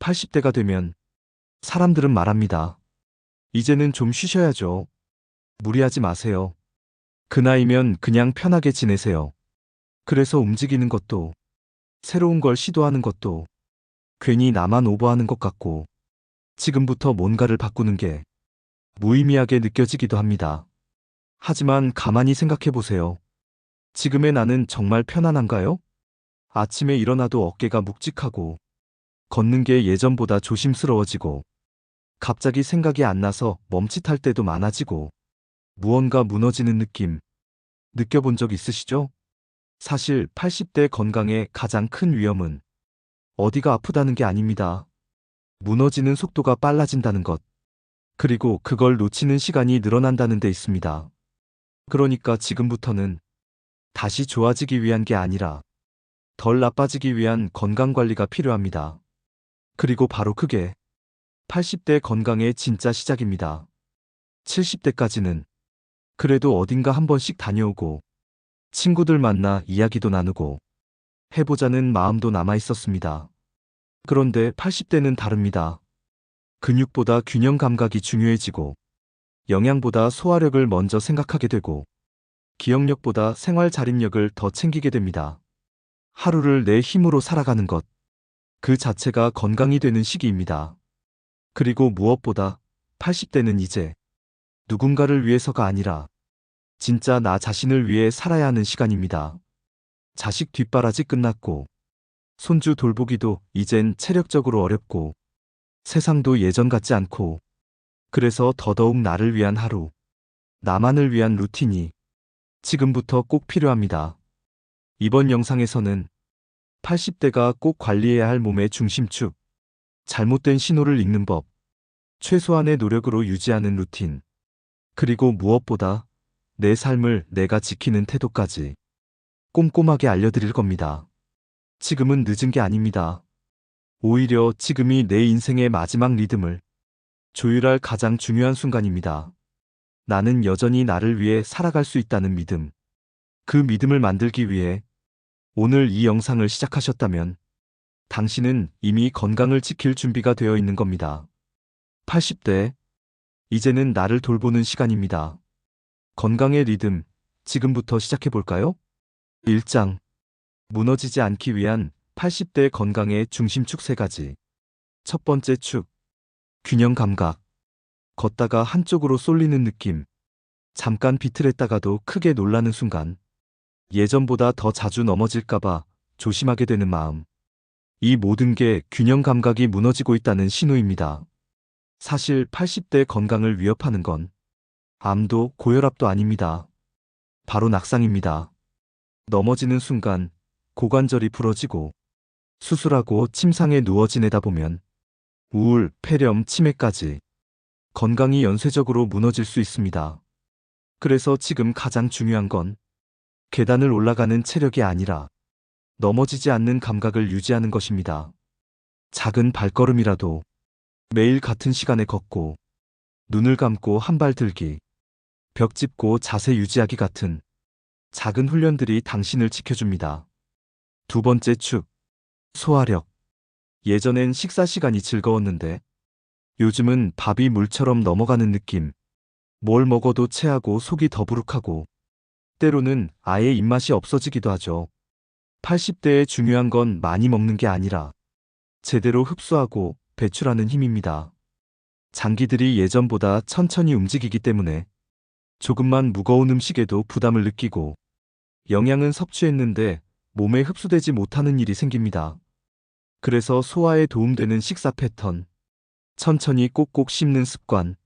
80대가 되면 사람들은 말합니다. 이제는 좀 쉬셔야죠. 무리하지 마세요. 그 나이면 그냥 편하게 지내세요. 그래서 움직이는 것도, 새로운 걸 시도하는 것도, 괜히 나만 오버하는 것 같고, 지금부터 뭔가를 바꾸는 게 무의미하게 느껴지기도 합니다. 하지만 가만히 생각해 보세요. 지금의 나는 정말 편안한가요? 아침에 일어나도 어깨가 묵직하고, 걷는 게 예전보다 조심스러워지고, 갑자기 생각이 안 나서 멈칫할 때도 많아지고, 무언가 무너지는 느낌, 느껴본 적 있으시죠? 사실 80대 건강의 가장 큰 위험은 어디가 아프다는 게 아닙니다. 무너지는 속도가 빨라진다는 것, 그리고 그걸 놓치는 시간이 늘어난다는 데 있습니다. 그러니까 지금부터는 다시 좋아지기 위한 게 아니라 덜 나빠지기 위한 건강 관리가 필요합니다. 그리고 바로 그게 80대 건강의 진짜 시작입니다. 70대까지는 그래도 어딘가 한 번씩 다녀오고 친구들 만나 이야기도 나누고 해보자는 마음도 남아 있었습니다. 그런데 80대는 다릅니다. 근육보다 균형 감각이 중요해지고 영양보다 소화력을 먼저 생각하게 되고 기억력보다 생활 자립력을 더 챙기게 됩니다. 하루를 내 힘으로 살아가는 것. 그 자체가 건강이 되는 시기입니다. 그리고 무엇보다 80대는 이제 누군가를 위해서가 아니라 진짜 나 자신을 위해 살아야 하는 시간입니다. 자식 뒷바라지 끝났고 손주 돌보기도 이젠 체력적으로 어렵고 세상도 예전 같지 않고 그래서 더더욱 나를 위한 하루, 나만을 위한 루틴이 지금부터 꼭 필요합니다. 이번 영상에서는 80대가 꼭 관리해야 할 몸의 중심축, 잘못된 신호를 읽는 법, 최소한의 노력으로 유지하는 루틴, 그리고 무엇보다 내 삶을 내가 지키는 태도까지 꼼꼼하게 알려드릴 겁니다. 지금은 늦은 게 아닙니다. 오히려 지금이 내 인생의 마지막 리듬을 조율할 가장 중요한 순간입니다. 나는 여전히 나를 위해 살아갈 수 있다는 믿음. 그 믿음을 만들기 위해 오늘 이 영상을 시작하셨다면 당신은 이미 건강을 지킬 준비가 되어 있는 겁니다. 80대. 이제는 나를 돌보는 시간입니다. 건강의 리듬. 지금부터 시작해 볼까요? 1장. 무너지지 않기 위한 80대 건강의 중심축 세 가지. 첫 번째 축. 균형 감각. 걷다가 한쪽으로 쏠리는 느낌. 잠깐 비틀했다가도 크게 놀라는 순간. 예전보다 더 자주 넘어질까봐 조심하게 되는 마음. 이 모든 게 균형 감각이 무너지고 있다는 신호입니다. 사실 80대 건강을 위협하는 건 암도 고혈압도 아닙니다. 바로 낙상입니다. 넘어지는 순간 고관절이 부러지고 수술하고 침상에 누워 지내다 보면 우울, 폐렴, 치매까지 건강이 연쇄적으로 무너질 수 있습니다. 그래서 지금 가장 중요한 건 계단을 올라가는 체력이 아니라 넘어지지 않는 감각을 유지하는 것입니다. 작은 발걸음이라도 매일 같은 시간에 걷고 눈을 감고 한 발 들기, 벽 짚고 자세 유지하기 같은 작은 훈련들이 당신을 지켜줍니다. 두 번째 축, 소화력. 예전엔 식사 시간이 즐거웠는데 요즘은 밥이 물처럼 넘어가는 느낌. 뭘 먹어도 체하고 속이 더부룩하고 때로는 아예 입맛이 없어지기도 하죠. 80대에 중요한 건 많이 먹는 게 아니라 제대로 흡수하고 배출하는 힘입니다. 장기들이 예전보다 천천히 움직이기 때문에 조금만 무거운 음식에도 부담을 느끼고 영양은 섭취했는데 몸에 흡수되지 못하는 일이 생깁니다. 그래서 소화에 도움되는 식사 패턴, 천천히 꼭꼭 씹는 습관,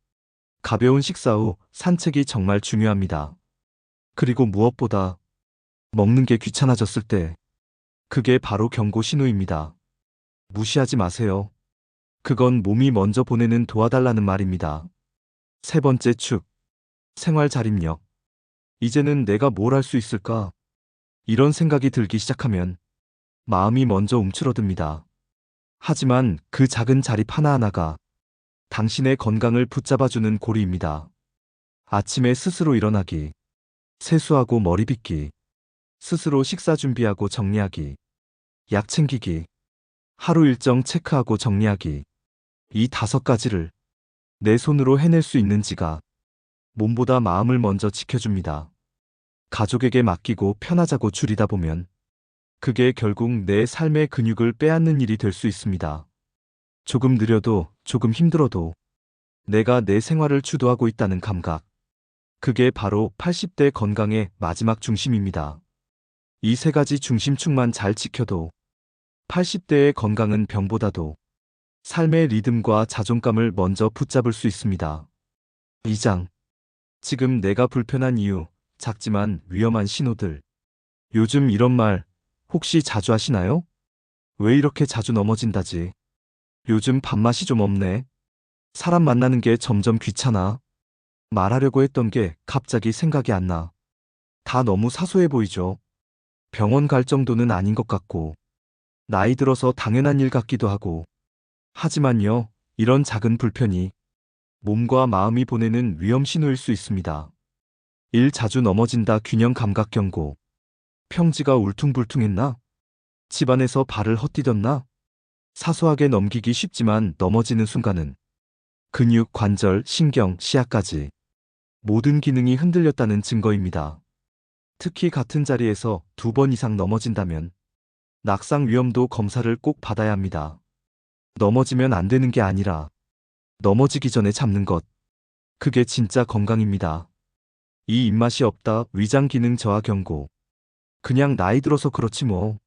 가벼운 식사 후 산책이 정말 중요합니다. 그리고 무엇보다 먹는 게 귀찮아졌을 때 그게 바로 경고 신호입니다. 무시하지 마세요. 그건 몸이 먼저 보내는 도와달라는 말입니다. 세 번째 축. 생활 자립력. 이제는 내가 뭘 할 수 있을까? 이런 생각이 들기 시작하면 마음이 먼저 움츠러듭니다. 하지만 그 작은 자립 하나하나가 당신의 건강을 붙잡아주는 고리입니다. 아침에 스스로 일어나기, 세수하고 머리 빗기, 스스로 식사 준비하고 정리하기, 약 챙기기, 하루 일정 체크하고 정리하기. 이 다섯 가지를 내 손으로 해낼 수 있는지가 몸보다 마음을 먼저 지켜줍니다. 가족에게 맡기고 편하자고 줄이다 보면 그게 결국 내 삶의 근육을 빼앗는 일이 될 수 있습니다. 조금 느려도 조금 힘들어도 내가 내 생활을 주도하고 있다는 감각. 그게 바로 80대 건강의 마지막 중심입니다. 이 세 가지 중심축만 잘 지켜도 80대의 건강은 병보다도 삶의 리듬과 자존감을 먼저 붙잡을 수 있습니다. 2장. 지금 내가 불편한 이유, 작지만 위험한 신호들. 요즘 이런 말 혹시 자주 하시나요? 왜 이렇게 자주 넘어진다지? 요즘 밥맛이 좀 없네. 사람 만나는 게 점점 귀찮아. 말하려고 했던 게 갑자기 생각이 안 나. 다 너무 사소해 보이죠? 병원 갈 정도는 아닌 것 같고, 나이 들어서 당연한 일 같기도 하고. 하지만요, 이런 작은 불편이 몸과 마음이 보내는 위험 신호일 수 있습니다. 일 자주 넘어진다 균형 감각 경고. 평지가 울퉁불퉁했나? 집안에서 발을 헛디뎠나? 사소하게 넘기기 쉽지만 넘어지는 순간은 근육, 관절, 신경, 시야까지 모든 기능이 흔들렸다는 증거입니다. 특히 같은 자리에서 두 번 이상 넘어진다면 낙상 위험도 검사를 꼭 받아야 합니다. 넘어지면 안 되는 게 아니라 넘어지기 전에 잡는 것. 그게 진짜 건강입니다. 이 입맛이 없다 위장 기능 저하 경고. 그냥 나이 들어서 그렇지 뭐.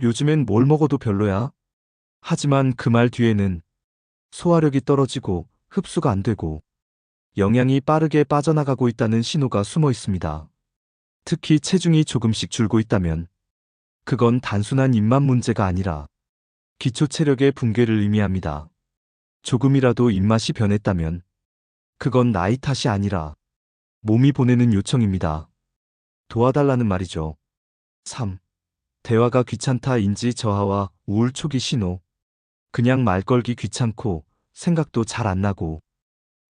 요즘엔 뭘 먹어도 별로야. 하지만 그 말 뒤에는 소화력이 떨어지고 흡수가 안 되고 영양이 빠르게 빠져나가고 있다는 신호가 숨어 있습니다. 특히 체중이 조금씩 줄고 있다면 그건 단순한 입맛 문제가 아니라 기초 체력의 붕괴를 의미합니다. 조금이라도 입맛이 변했다면 그건 나이 탓이 아니라 몸이 보내는 요청입니다. 도와달라는 말이죠. 3. 대화가 귀찮다 인지 저하와 우울 초기 신호. 그냥 말 걸기 귀찮고 생각도 잘 안 나고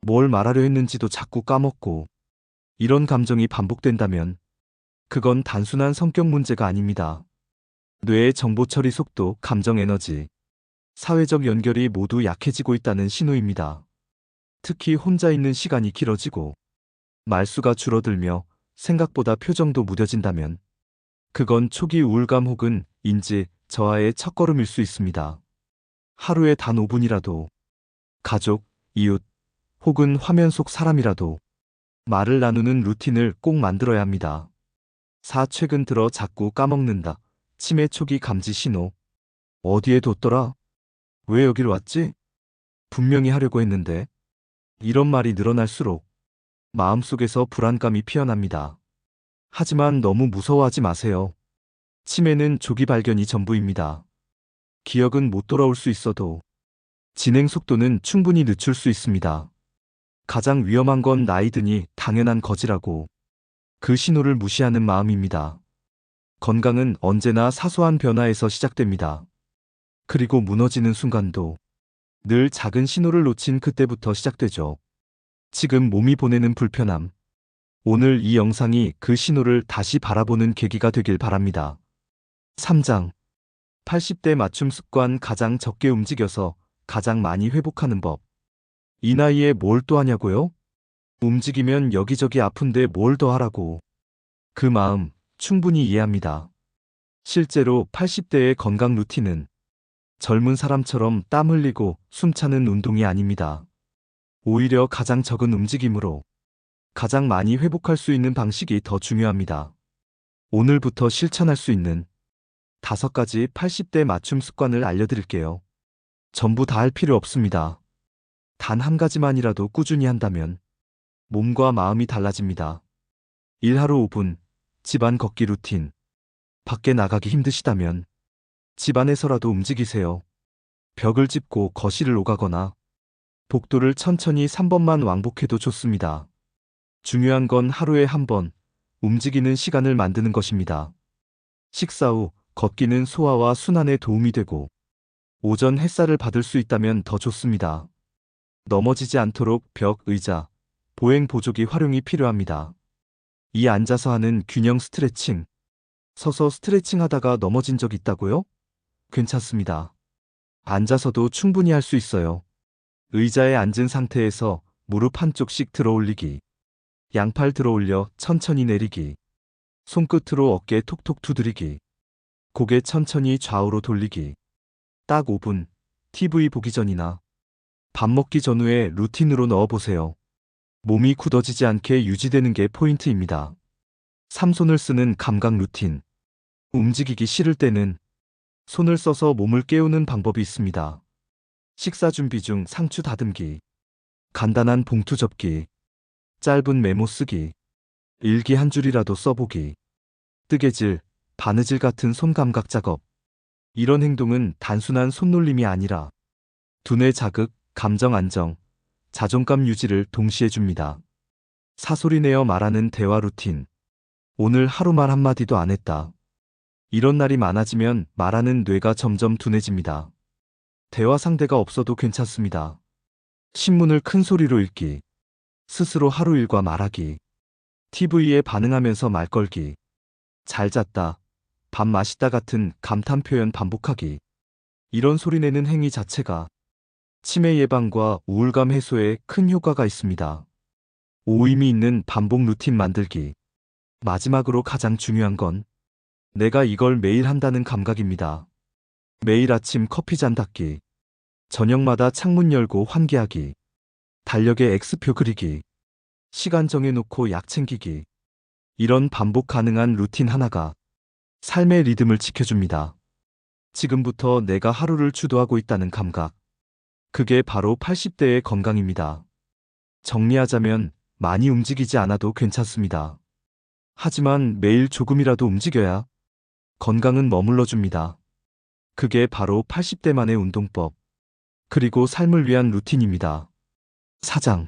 뭘 말하려 했는지도 자꾸 까먹고 이런 감정이 반복된다면 그건 단순한 성격 문제가 아닙니다. 뇌의 정보 처리 속도, 감정 에너지, 사회적 연결이 모두 약해지고 있다는 신호입니다. 특히 혼자 있는 시간이 길어지고 말수가 줄어들며 생각보다 표정도 무뎌진다면 그건 초기 우울감 혹은 인지 저하의 첫걸음일 수 있습니다. 하루에 단 5분이라도 가족, 이웃 혹은 화면 속 사람이라도 말을 나누는 루틴을 꼭 만들어야 합니다. 4. 최근 들어 자꾸 까먹는다. 치매 초기 감지 신호. 어디에 뒀더라? 왜 여길 왔지? 분명히 하려고 했는데. 이런 말이 늘어날수록 마음속에서 불안감이 피어납니다. 하지만 너무 무서워하지 마세요. 치매는 조기 발견이 전부입니다. 기억은 못 돌아올 수 있어도 진행 속도는 충분히 늦출 수 있습니다. 가장 위험한 건 나이 드니 당연한 거지라고 그 신호를 무시하는 마음입니다. 건강은 언제나 사소한 변화에서 시작됩니다. 그리고 무너지는 순간도 늘 작은 신호를 놓친 그때부터 시작되죠. 지금 몸이 보내는 불편함. 오늘 이 영상이 그 신호를 다시 바라보는 계기가 되길 바랍니다. 3장. 80대 맞춤 습관 가장 적게 움직여서 가장 많이 회복하는 법. 이 나이에 뭘 또 하냐고요? 움직이면 여기저기 아픈데 뭘 더 하라고. 그 마음 충분히 이해합니다. 실제로 80대의 건강 루틴은 젊은 사람처럼 땀 흘리고 숨차는 운동이 아닙니다. 오히려 가장 적은 움직임으로 가장 많이 회복할 수 있는 방식이 더 중요합니다. 오늘부터 실천할 수 있는 다섯 가지 80대 맞춤 습관을 알려드릴게요. 전부 다 할 필요 없습니다. 단 한 가지만이라도 꾸준히 한다면 몸과 마음이 달라집니다. 일 하루 5분, 집안 걷기 루틴. 밖에 나가기 힘드시다면 집안에서라도 움직이세요. 벽을 짚고 거실을 오가거나 복도를 천천히 3번만 왕복해도 좋습니다. 중요한 건 하루에 한 번 움직이는 시간을 만드는 것입니다. 식사 후 걷기는 소화와 순환에 도움이 되고 오전 햇살을 받을 수 있다면 더 좋습니다. 넘어지지 않도록 벽, 의자, 보행 보조기 활용이 필요합니다. 이 앉아서 하는 균형 스트레칭. 서서 스트레칭 하다가 넘어진 적 있다고요? 괜찮습니다. 앉아서도 충분히 할 수 있어요. 의자에 앉은 상태에서 무릎 한쪽씩 들어 올리기. 양팔 들어 올려 천천히 내리기. 손끝으로 어깨 톡톡 두드리기. 고개 천천히 좌우로 돌리기. 딱 5분. TV 보기 전이나 밥 먹기 전후에 루틴으로 넣어보세요. 몸이 굳어지지 않게 유지되는 게 포인트입니다. 삼손을 쓰는 감각 루틴. 움직이기 싫을 때는 손을 써서 몸을 깨우는 방법이 있습니다. 식사 준비 중 상추 다듬기. 간단한 봉투 접기. 짧은 메모 쓰기. 일기 한 줄이라도 써보기. 뜨개질, 바느질 같은 손 감각 작업. 이런 행동은 단순한 손놀림이 아니라 두뇌 자극, 감정 안정, 자존감 유지를 동시에 줍니다. 사소리 내어 말하는 대화 루틴. 오늘 하루 말 한마디도 안 했다. 이런 날이 많아지면 말하는 뇌가 점점 둔해집니다. 대화 상대가 없어도 괜찮습니다. 신문을 큰 소리로 읽기. 스스로 하루 일과 말하기. TV에 반응하면서 말 걸기. 잘 잤다. 밥 맛있다 같은 감탄 표현 반복하기. 이런 소리 내는 행위 자체가 치매 예방과 우울감 해소에 큰 효과가 있습니다. 오의미 있는 반복 루틴 만들기. 마지막으로 가장 중요한 건 내가 이걸 매일 한다는 감각입니다. 매일 아침 커피 잔 닦기. 저녁마다 창문 열고 환기하기. 달력에 X표 그리기. 시간 정해놓고 약 챙기기. 이런 반복 가능한 루틴 하나가 삶의 리듬을 지켜줍니다. 지금부터 내가 하루를 주도하고 있다는 감각. 그게 바로 80대의 건강입니다. 정리하자면 많이 움직이지 않아도 괜찮습니다. 하지만 매일 조금이라도 움직여야 건강은 머물러 줍니다. 그게 바로 80대만의 운동법. 그리고 삶을 위한 루틴입니다. 사장.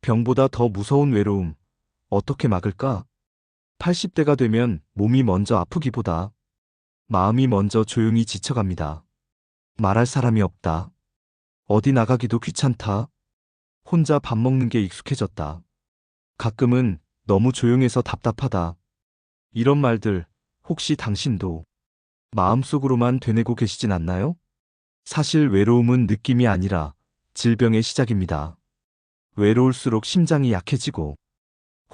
병보다 더 무서운 외로움. 어떻게 막을까? 80대가 되면 몸이 먼저 아프기보다 마음이 먼저 조용히 지쳐갑니다. 말할 사람이 없다. 어디 나가기도 귀찮다. 혼자 밥 먹는 게 익숙해졌다. 가끔은 너무 조용해서 답답하다. 이런 말들 혹시 당신도 마음속으로만 되뇌고 계시진 않나요? 사실 외로움은 느낌이 아니라 질병의 시작입니다. 외로울수록 심장이 약해지고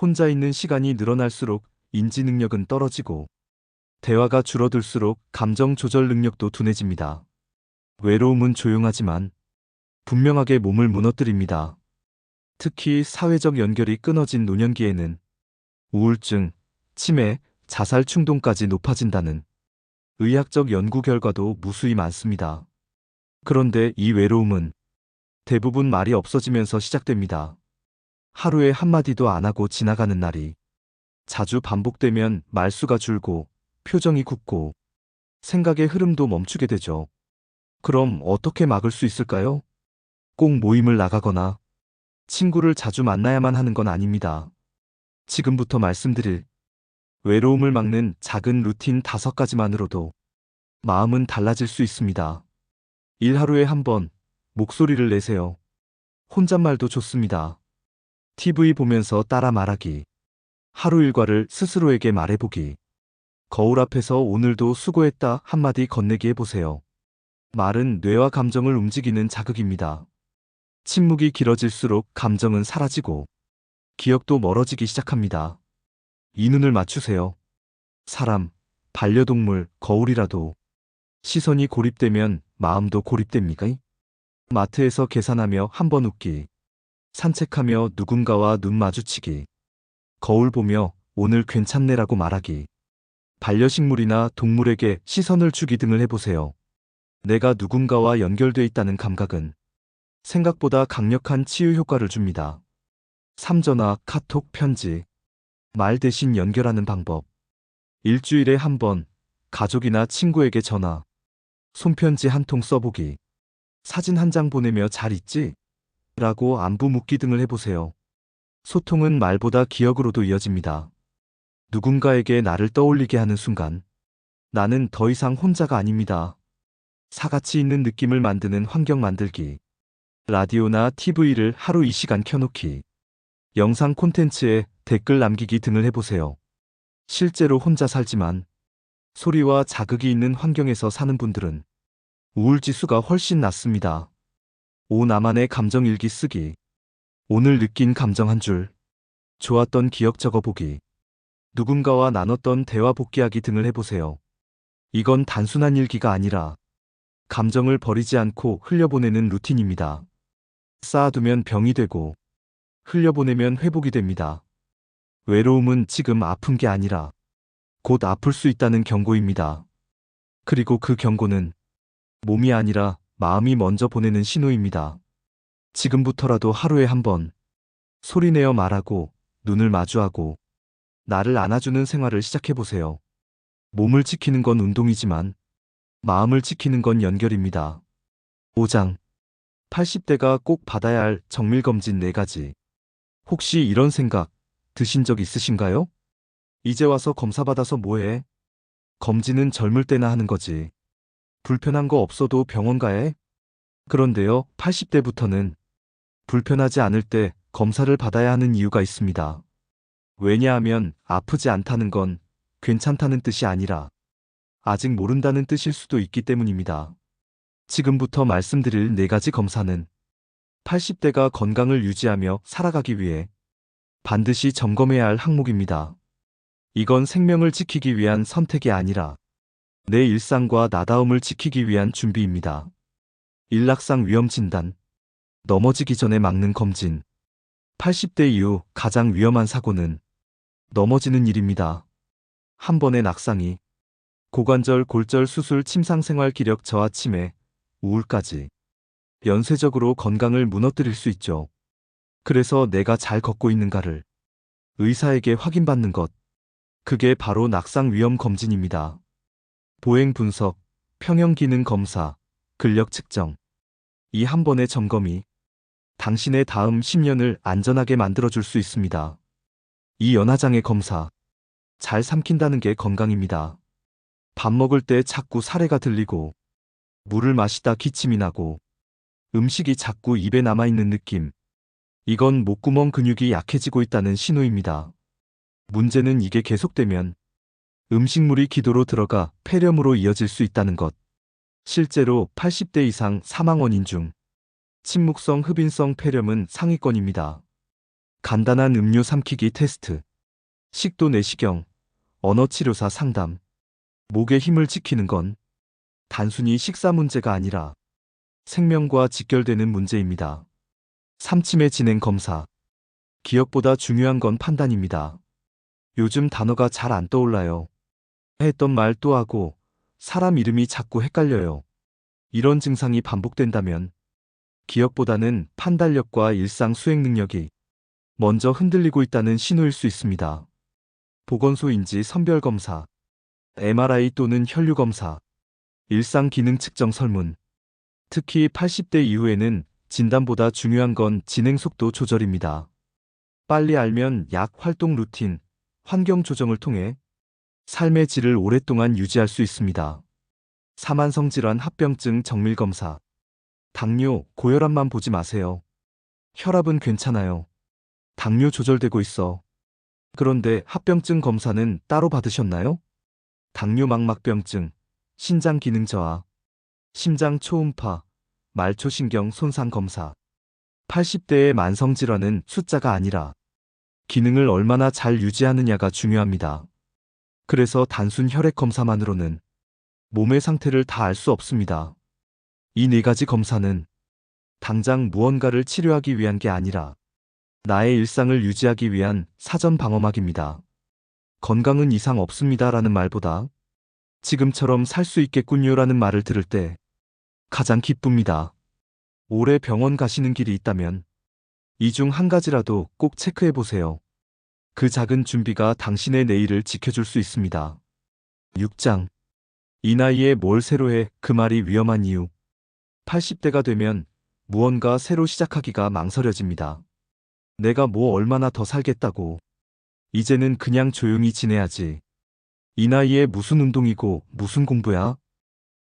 혼자 있는 시간이 늘어날수록 인지 능력은 떨어지고 대화가 줄어들수록 감정 조절 능력도 둔해집니다. 외로움은 조용하지만 분명하게 몸을 무너뜨립니다. 특히 사회적 연결이 끊어진 노년기에는 우울증, 치매, 자살 충동까지 높아진다는 의학적 연구 결과도 무수히 많습니다. 그런데 이 외로움은 대부분 말이 없어지면서 시작됩니다. 하루에 한마디도 안 하고 지나가는 날이 자주 반복되면 말수가 줄고 표정이 굳고 생각의 흐름도 멈추게 되죠. 그럼 어떻게 막을 수 있을까요? 꼭 모임을 나가거나 친구를 자주 만나야만 하는 건 아닙니다. 지금부터 말씀드릴 외로움을 막는 작은 루틴 다섯 가지만으로도 마음은 달라질 수 있습니다. 일 하루에 한 번 목소리를 내세요. 혼잣말도 좋습니다. TV 보면서 따라 말하기. 하루 일과를 스스로에게 말해보기. 거울 앞에서 오늘도 수고했다 한마디 건네기 해보세요. 말은 뇌와 감정을 움직이는 자극입니다. 침묵이 길어질수록 감정은 사라지고 기억도 멀어지기 시작합니다. 이 눈을 맞추세요. 사람, 반려동물, 거울이라도 시선이 고립되면 마음도 고립됩니까? 마트에서 계산하며 한 번 웃기. 산책하며 누군가와 눈 마주치기. 거울 보며 오늘 괜찮네라고 말하기. 반려식물이나 동물에게 시선을 주기 등을 해보세요. 내가 누군가와 연결돼 있다는 감각은 생각보다 강력한 치유 효과를 줍니다. 삼전화, 카톡, 편지, 말 대신 연결하는 방법. 일주일에 한 번, 가족이나 친구에게 전화, 손편지 한 통 써보기, 사진 한 장 보내며 잘 있지? 라고 안부 묻기 등을 해보세요. 소통은 말보다 기억으로도 이어집니다. 누군가에게 나를 떠올리게 하는 순간, 나는 더 이상 혼자가 아닙니다. 사같이 있는 느낌을 만드는 환경 만들기. 라디오나 TV를 하루 2시간 켜놓기. 영상 콘텐츠에 댓글 남기기 등을 해보세요. 실제로 혼자 살지만 소리와 자극이 있는 환경에서 사는 분들은 우울지수가 훨씬 낮습니다. 오 나만의 감정 일기 쓰기. 오늘 느낀 감정 한 줄. 좋았던 기억 적어보기. 누군가와 나눴던 대화 복귀하기 등을 해보세요. 이건 단순한 일기가 아니라 감정을 버리지 않고 흘려보내는 루틴입니다. 쌓아두면 병이 되고 흘려보내면 회복이 됩니다. 외로움은 지금 아픈 게 아니라 곧 아플 수 있다는 경고입니다. 그리고 그 경고는 몸이 아니라 마음이 먼저 보내는 신호입니다. 지금부터라도 하루에 한 번 소리내어 말하고 눈을 마주하고 나를 안아주는 생활을 시작해보세요. 몸을 지키는 건 운동이지만 마음을 지키는 건 연결입니다. 5장 80대가 꼭 받아야 할 정밀검진 4가지. 혹시 이런 생각 드신 적 있으신가요? 이제 와서 검사 받아서 뭐해? 검진은 젊을 때나 하는 거지. 불편한 거 없어도 병원 가해? 그런데요, 80대부터는 불편하지 않을 때 검사를 받아야 하는 이유가 있습니다. 왜냐하면 아프지 않다는 건 괜찮다는 뜻이 아니라 아직 모른다는 뜻일 수도 있기 때문입니다. 지금부터 말씀드릴 네 가지 검사는 80대가 건강을 유지하며 살아가기 위해 반드시 점검해야 할 항목입니다. 이건 생명을 지키기 위한 선택이 아니라 내 일상과 나다움을 지키기 위한 준비입니다. 일락상 위험 진단, 넘어지기 전에 막는 검진. 80대 이후 가장 위험한 사고는 넘어지는 일입니다. 한 번의 낙상이 고관절 골절 수술 침상 생활 기력 저하 치매, 우울까지 연쇄적으로 건강을 무너뜨릴 수 있죠. 그래서 내가 잘 걷고 있는가를 의사에게 확인받는 것. 그게 바로 낙상 위험 검진입니다. 보행 분석, 평형 기능 검사, 근력 측정. 이 한 번의 점검이 당신의 다음 10년을 안전하게 만들어줄 수 있습니다. 이 연하장의 검사. 잘 삼킨다는 게 건강입니다. 밥 먹을 때 자꾸 사례가 들리고, 물을 마시다 기침이 나고, 음식이 자꾸 입에 남아있는 느낌. 이건 목구멍 근육이 약해지고 있다는 신호입니다. 문제는 이게 계속되면 음식물이 기도로 들어가 폐렴으로 이어질 수 있다는 것. 실제로 80대 이상 사망 원인 중 침묵성 흡인성 폐렴은 상위권입니다. 간단한 음료 삼키기 테스트, 식도 내시경, 언어치료사 상담, 목의 힘을 지키는 건 단순히 식사 문제가 아니라 생명과 직결되는 문제입니다. 삼침의 진행 검사. 기억보다 중요한 건 판단입니다. 요즘 단어가 잘 안 떠올라요. 했던 말 또 하고 사람 이름이 자꾸 헷갈려요. 이런 증상이 반복된다면 기억보다는 판단력과 일상 수행 능력이 먼저 흔들리고 있다는 신호일 수 있습니다. 보건소인지 선별검사, MRI 또는 혈류검사, 일상 기능 측정 설문. 특히 80대 이후에는 진단보다 중요한 건 진행 속도 조절입니다. 빨리 알면 약 활동 루틴, 환경 조정을 통해 삶의 질을 오랫동안 유지할 수 있습니다. 사만성 질환 합병증 정밀 검사. 당뇨, 고혈압만 보지 마세요. 혈압은 괜찮아요. 당뇨 조절되고 있어. 그런데 합병증 검사는 따로 받으셨나요? 당뇨 망막병증, 신장 기능 저하, 심장 초음파, 말초신경 손상 검사. 80대의 만성 질환은 숫자가 아니라 기능을 얼마나 잘 유지하느냐가 중요합니다. 그래서 단순 혈액 검사만으로는 몸의 상태를 다 알 수 없습니다. 이 네 가지 검사는 당장 무언가를 치료하기 위한 게 아니라 나의 일상을 유지하기 위한 사전 방어막입니다. 건강은 이상 없습니다 라는 말보다 지금처럼 살 수 있겠군요 라는 말을 들을 때 가장 기쁩니다. 올해 병원 가시는 길이 있다면 이 중 한 가지라도 꼭 체크해 보세요. 그 작은 준비가 당신의 내일을 지켜줄 수 있습니다. 6장. 이 나이에 뭘 새로 해 그 말이 위험한 이유. 80대가 되면 무언가 새로 시작하기가 망설여집니다. 내가 뭐 얼마나 더 살겠다고. 이제는 그냥 조용히 지내야지. 이 나이에 무슨 운동이고 무슨 공부야?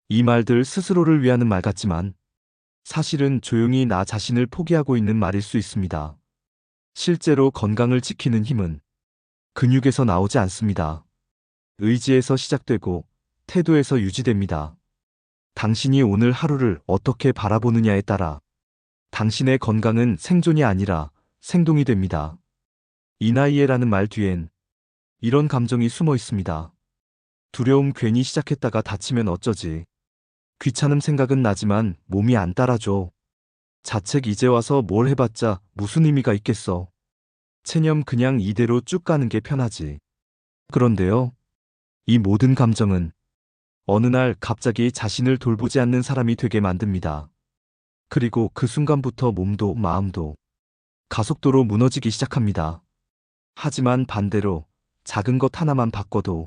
이 말들 스스로를 위하는 말 같지만 사실은 조용히 나 자신을 포기하고 있는 말일 수 있습니다. 실제로 건강을 지키는 힘은 근육에서 나오지 않습니다. 의지에서 시작되고 태도에서 유지됩니다. 당신이 오늘 하루를 어떻게 바라보느냐에 따라 당신의 건강은 생존이 아니라 생동이 됩니다. 이 나이에라는 말 뒤엔 이런 감정이 숨어 있습니다. 두려움 괜히 시작했다가 다치면 어쩌지. 귀찮음 생각은 나지만 몸이 안 따라줘. 자책 이제 와서 뭘 해봤자 무슨 의미가 있겠어. 체념 그냥 이대로 쭉 가는 게 편하지. 그런데요. 이 모든 감정은 어느 날 갑자기 자신을 돌보지 않는 사람이 되게 만듭니다. 그리고 그 순간부터 몸도 마음도 가속도로 무너지기 시작합니다. 하지만 반대로 작은 것 하나만 바꿔도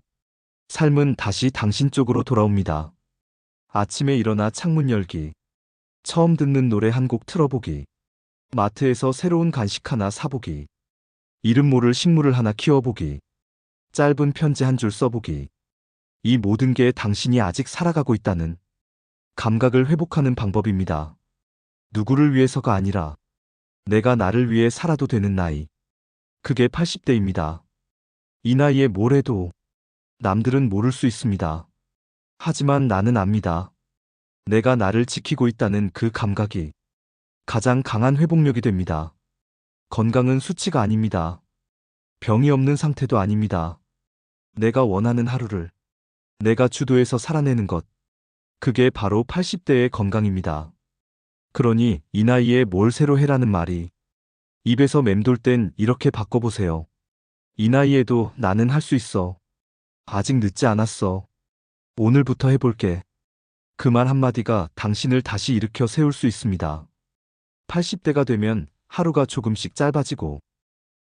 삶은 다시 당신 쪽으로 돌아옵니다. 아침에 일어나 창문 열기, 처음 듣는 노래 한 곡 틀어보기, 마트에서 새로운 간식 하나 사보기, 이름 모를 식물을 하나 키워보기, 짧은 편지 한 줄 써보기. 이 모든 게 당신이 아직 살아가고 있다는 감각을 회복하는 방법입니다. 누구를 위해서가 아니라 내가 나를 위해 살아도 되는 나이. 그게 80대입니다. 이 나이에 뭘 해도 남들은 모를 수 있습니다. 하지만 나는 압니다. 내가 나를 지키고 있다는 그 감각이 가장 강한 회복력이 됩니다. 건강은 수치가 아닙니다. 병이 없는 상태도 아닙니다. 내가 원하는 하루를 내가 주도해서 살아내는 것. 그게 바로 80대의 건강입니다. 그러니 이 나이에 뭘 새로 해라는 말이 입에서 맴돌 땐 이렇게 바꿔보세요. 이 나이에도 나는 할 수 있어. 아직 늦지 않았어. 오늘부터 해볼게. 그 말 한마디가 당신을 다시 일으켜 세울 수 있습니다. 80대가 되면 하루가 조금씩 짧아지고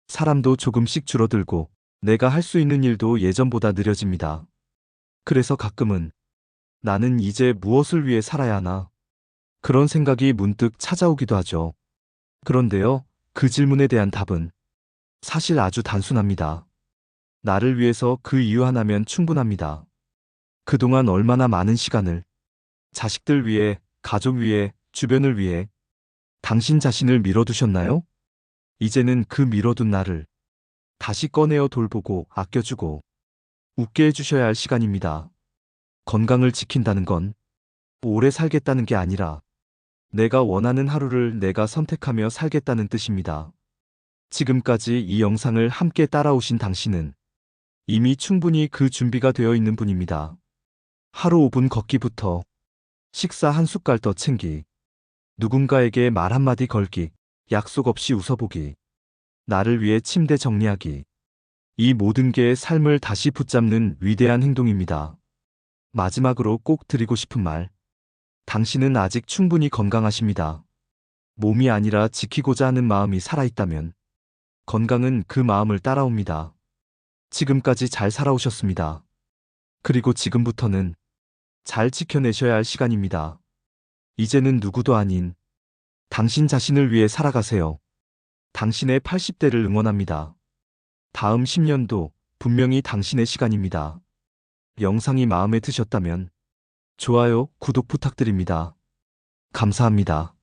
사람도 조금씩 줄어들고 내가 할 수 있는 일도 예전보다 느려집니다. 그래서 가끔은 나는 이제 무엇을 위해 살아야 하나? 그런 생각이 문득 찾아오기도 하죠. 그런데요, 그 질문에 대한 답은 사실 아주 단순합니다. 나를 위해서 그 이유 하나면 충분합니다. 그동안 얼마나 많은 시간을 자식들 위해, 가족 위해, 주변을 위해 당신 자신을 밀어두셨나요? 이제는 그 밀어둔 나를 다시 꺼내어 돌보고 아껴주고 웃게 해주셔야 할 시간입니다. 건강을 지킨다는 건 오래 살겠다는 게 아니라 내가 원하는 하루를 내가 선택하며 살겠다는 뜻입니다. 지금까지 이 영상을 함께 따라오신 당신은 이미 충분히 그 준비가 되어 있는 분입니다. 하루 5분 걷기부터 식사 한 숟갈 더 챙기, 누군가에게 말 한마디 걸기, 약속 없이 웃어보기, 나를 위해 침대 정리하기. 이 모든 게 삶을 다시 붙잡는 위대한 행동입니다. 마지막으로 꼭 드리고 싶은 말. 당신은 아직 충분히 건강하십니다. 몸이 아니라 지키고자 하는 마음이 살아있다면 건강은 그 마음을 따라옵니다. 지금까지 잘 살아오셨습니다. 그리고 지금부터는 잘 지켜내셔야 할 시간입니다. 이제는 누구도 아닌 당신 자신을 위해 살아가세요. 당신의 80대를 응원합니다. 다음 10년도 분명히 당신의 시간입니다. 영상이 마음에 드셨다면 좋아요, 구독 부탁드립니다. 감사합니다.